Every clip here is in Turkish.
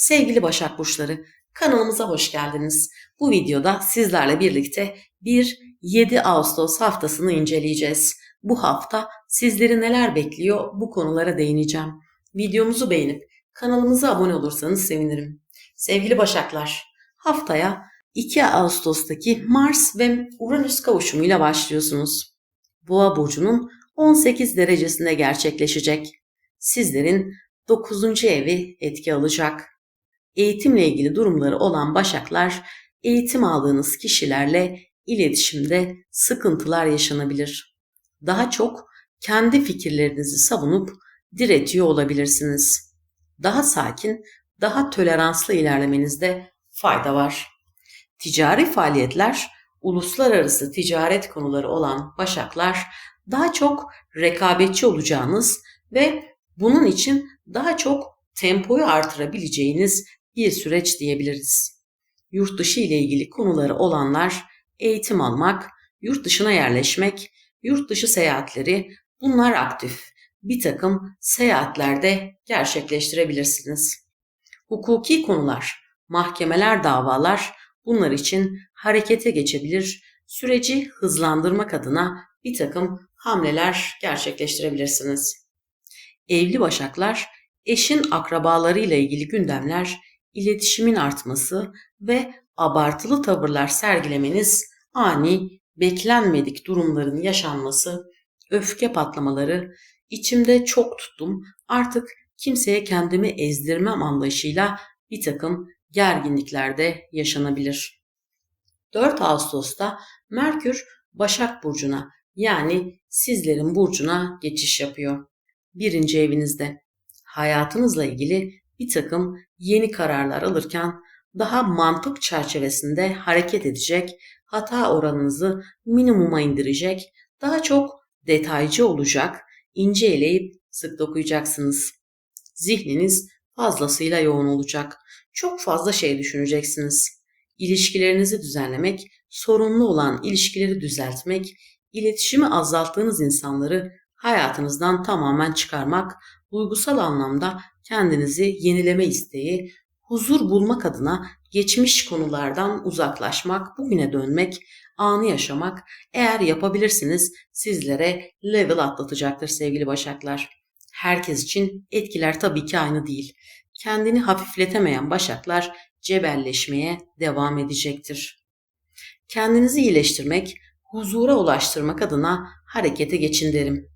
Sevgili Başak Burçları, kanalımıza hoş geldiniz. Bu videoda sizlerle birlikte 1-7 Ağustos haftasını inceleyeceğiz. Bu hafta sizleri neler bekliyor bu konulara değineceğim. Videomuzu beğenip kanalımıza abone olursanız sevinirim. Sevgili Başaklar, haftaya 2 Ağustos'taki Mars ve Uranüs kavuşumuyla başlıyorsunuz. Boğa burcunun 18 derecesinde gerçekleşecek. Sizlerin 9. evi etki alacak. Eğitimle ilgili durumları olan başaklar eğitim aldığınız kişilerle iletişimde sıkıntılar yaşanabilir. Daha çok kendi fikirlerinizi savunup diretiyor olabilirsiniz. Daha sakin, daha toleranslı ilerlemenizde fayda var. Ticari faaliyetler, uluslararası ticaret konuları olan başaklar daha çok rekabetçi olacağınız ve bunun için daha çok tempoyu artırabileceğiniz bir süreç diyebiliriz. Yurt dışı ile ilgili konuları olanlar eğitim almak, yurt dışına yerleşmek, yurt dışı seyahatleri bunlar aktif. Bir takım seyahatlerde gerçekleştirebilirsiniz. Hukuki konular, mahkemeler, davalar bunlar için harekete geçebilir, süreci hızlandırmak adına bir takım hamleler gerçekleştirebilirsiniz. Evli başaklar, eşin akrabalarıyla ilgili gündemler, iletişimin artması ve abartılı tavırlar sergilemeniz ani, beklenmedik durumların yaşanması, öfke patlamaları, içimde çok tuttum, artık kimseye kendimi ezdirmem anlayışıyla bir takım gerginliklerde yaşanabilir. 4 Ağustos'ta Merkür Başak Burcu'na yani sizlerin burcuna geçiş yapıyor. Birinci evinizde. Hayatınızla ilgili bir takım yeni kararlar alırken daha mantık çerçevesinde hareket edecek, hata oranınızı minimuma indirecek, daha çok detaycı olacak, ince eleyip sık dokuyacaksınız. Zihniniz fazlasıyla yoğun olacak. Çok fazla şey düşüneceksiniz. İlişkilerinizi düzenlemek, sorunlu olan ilişkileri düzeltmek, iletişimi azalttığınız insanları hayatınızdan tamamen çıkarmak, duygusal anlamda kendinizi yenileme isteği, huzur bulmak adına geçmiş konulardan uzaklaşmak, bugüne dönmek, anı yaşamak eğer yapabilirsiniz sizlere level atlatacaktır sevgili başaklar. Herkes için etkiler tabii ki aynı değil. Kendini hafifletemeyen başaklar cebelleşmeye devam edecektir. Kendinizi iyileştirmek, huzura ulaştırmak adına harekete geçin derim.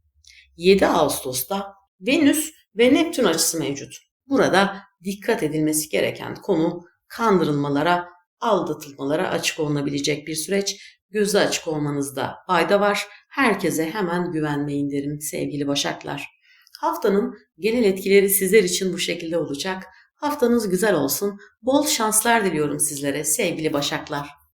7 Ağustos'ta Venüs ve Neptün açısı mevcut. Burada dikkat edilmesi gereken konu kandırılmalara, aldatılmalara açık olunabilecek bir süreç. Gözü açık olmanızda fayda var. Herkese hemen güvenmeyin derim sevgili başaklar. Haftanın genel etkileri sizler için bu şekilde olacak. Haftanız güzel olsun. Bol şanslar diliyorum sizlere sevgili başaklar.